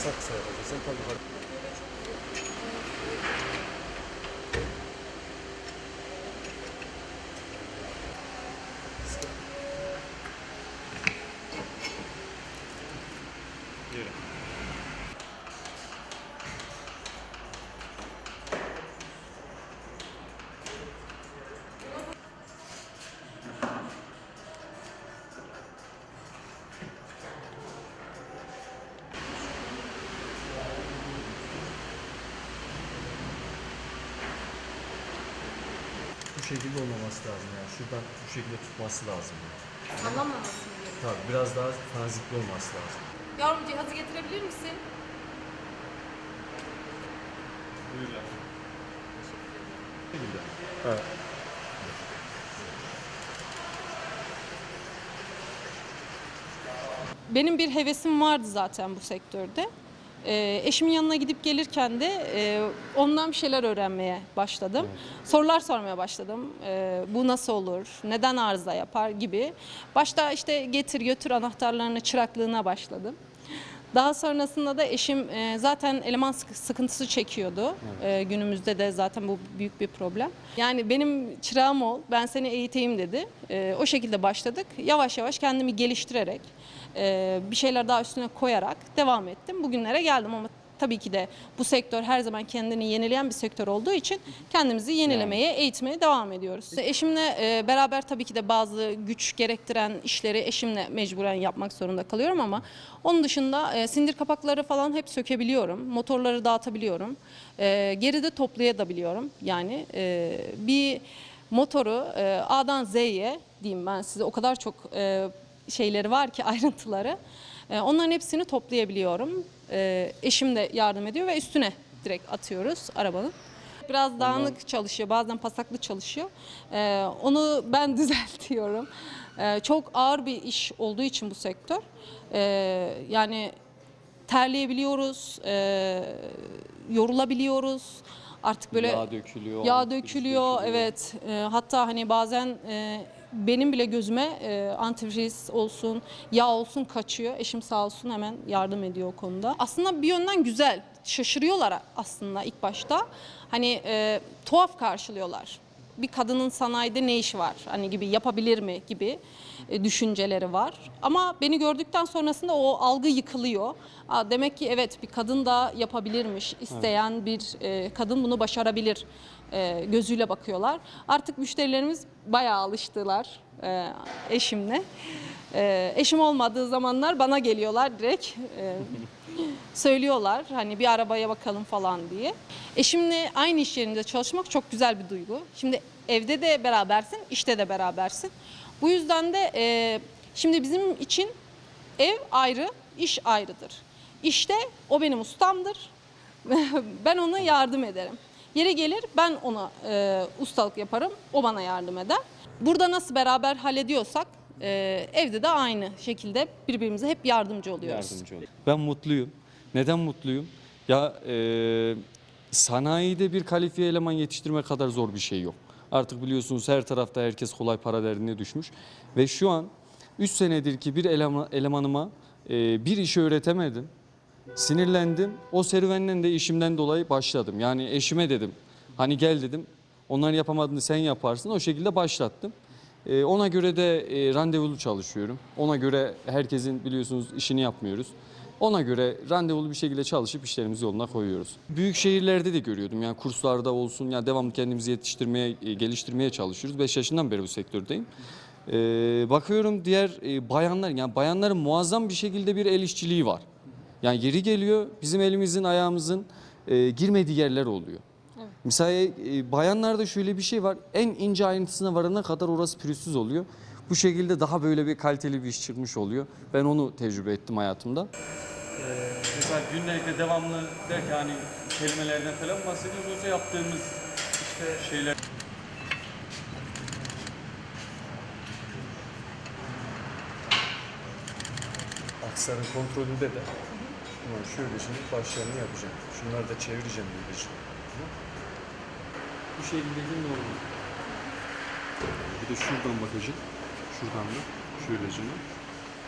作成をですね şekilde olmaması lazım yani. Şuradan bu şekilde tutması lazım. Sallamaması mı gerekiyor? Tabii biraz daha tanzikli olması lazım. Yavrum cihazı getirebilir misin? Buyurlar. Bu şekilde. Evet. Benim bir hevesim vardı zaten bu sektörde. Ee, eşimin yanına gidip gelirken de e, ondan bir şeyler öğrenmeye başladım. Sorular sormaya başladım. Ee, bu nasıl olur, neden arıza yapar gibi. Başta işte getir götür anahtarlarını çıraklığına başladım. Daha sonrasında da eşim e, zaten eleman sık- sıkıntısı çekiyordu. E, günümüzde de zaten bu büyük bir problem. Yani benim çırağım ol, ben seni eğiteyim dedi. E, o şekilde başladık. Yavaş yavaş kendimi geliştirerek, e, bir şeyler daha üstüne koyarak devam ettim. Bugünlere geldim ama tabii ki de bu sektör her zaman kendini yenileyen bir sektör olduğu için kendimizi yenilemeye, eğitmeye devam ediyoruz. Eşimle e, beraber tabii ki de bazı güç gerektiren işleri eşimle mecburen yapmak zorunda kalıyorum ama onun dışında e, sindir kapakları falan hep sökebiliyorum. Motorları dağıtabiliyorum. E, geride toplayabiliyorum. Yani e, bir motoru e, A'dan Z'ye diyeyim ben size o kadar çok e, şeyleri var ki ayrıntıları. E, onların hepsini toplayabiliyorum. E, eşim de yardım ediyor ve üstüne direkt atıyoruz arabanın. Biraz dağınık çalışıyor, bazen pasaklı çalışıyor. E, onu ben düzeltiyorum. Çok ağır bir iş olduğu için bu sektör. Yani terleyebiliyoruz, yorulabiliyoruz. Artık böyle Yağ dökülüyor. Yağ virüs dökülüyor, evet. E, hatta hani bazen e, benim bile gözüme e, antifriz olsun, yağ olsun kaçıyor. Eşim sağ olsun hemen yardım ediyor o konuda. Aslında bir yönden güzel. Şaşırıyorlar aslında ilk başta. Hani e, tuhaf karşılıyorlar. Bir kadının sanayide ne işi var? Hani gibi yapabilir mi gibi e, düşünceleri var. Ama beni gördükten sonrasında o algı yıkılıyor. Aa, demek ki evet bir kadın da yapabilirmiş. İsteyen bir e, kadın bunu başarabilir e, gözüyle bakıyorlar. Artık müşterilerimiz bayağı alıştılar e, eşimle. E, eşim olmadığı zamanlar bana geliyorlar direkt. E, söylüyorlar hani bir arabaya bakalım falan diye. Eşimle aynı iş yerinde çalışmak çok güzel bir duygu. Şimdi evde de berabersin, işte de berabersin. Bu yüzden de e, şimdi bizim için ev ayrı, iş ayrıdır. İşte o benim ustamdır. ben ona yardım ederim. Yeri gelir ben ona e, ustalık yaparım, o bana yardım eder. Burada nasıl beraber hallediyorsak e, evde de aynı şekilde birbirimize hep yardımcı oluyoruz. Yardımcı oluyor. Ben mutluyum. Neden mutluyum? Ya e, sanayide bir kalifiye eleman yetiştirme kadar zor bir şey yok. Artık biliyorsunuz her tarafta herkes kolay para derdine düşmüş. Ve şu an 3 senedir ki bir eleman, elemanıma e, bir işi öğretemedim. Sinirlendim. O serüvenden de işimden dolayı başladım. Yani eşime dedim. Hani gel dedim. Onlar yapamadığını sen yaparsın. O şekilde başlattım. Ee, ona göre de e, randevulu çalışıyorum. Ona göre herkesin biliyorsunuz işini yapmıyoruz. Ona göre randevulu bir şekilde çalışıp işlerimizi yoluna koyuyoruz. Büyük şehirlerde de görüyordum. Yani kurslarda olsun. Yani devamlı kendimizi yetiştirmeye, e, geliştirmeye çalışıyoruz. 5 yaşından beri bu sektördeyim. Ee, bakıyorum diğer e, bayanlar, yani bayanların muazzam bir şekilde bir el işçiliği var. Yani yeri geliyor bizim elimizin ayağımızın girmediği yerler oluyor. Mesela e, bayanlarda şöyle bir şey var. En ince ayrıntısına varana kadar orası pürüzsüz oluyor. Bu şekilde daha böyle bir kaliteli bir iş çıkmış oluyor. Ben onu tecrübe ettim hayatımda. Ee, mesela günlükte devamlı derken hani kelimelerden falan bahsediyoruz. Oysa yaptığımız işte şeyler Aksarın kontrolünde de şöyle şimdi başlarını yapacağım. Şunları da çevireceğim böylece. Bu şekilde normal. Bir de şuradan bakacak. Şuradan da şöylece.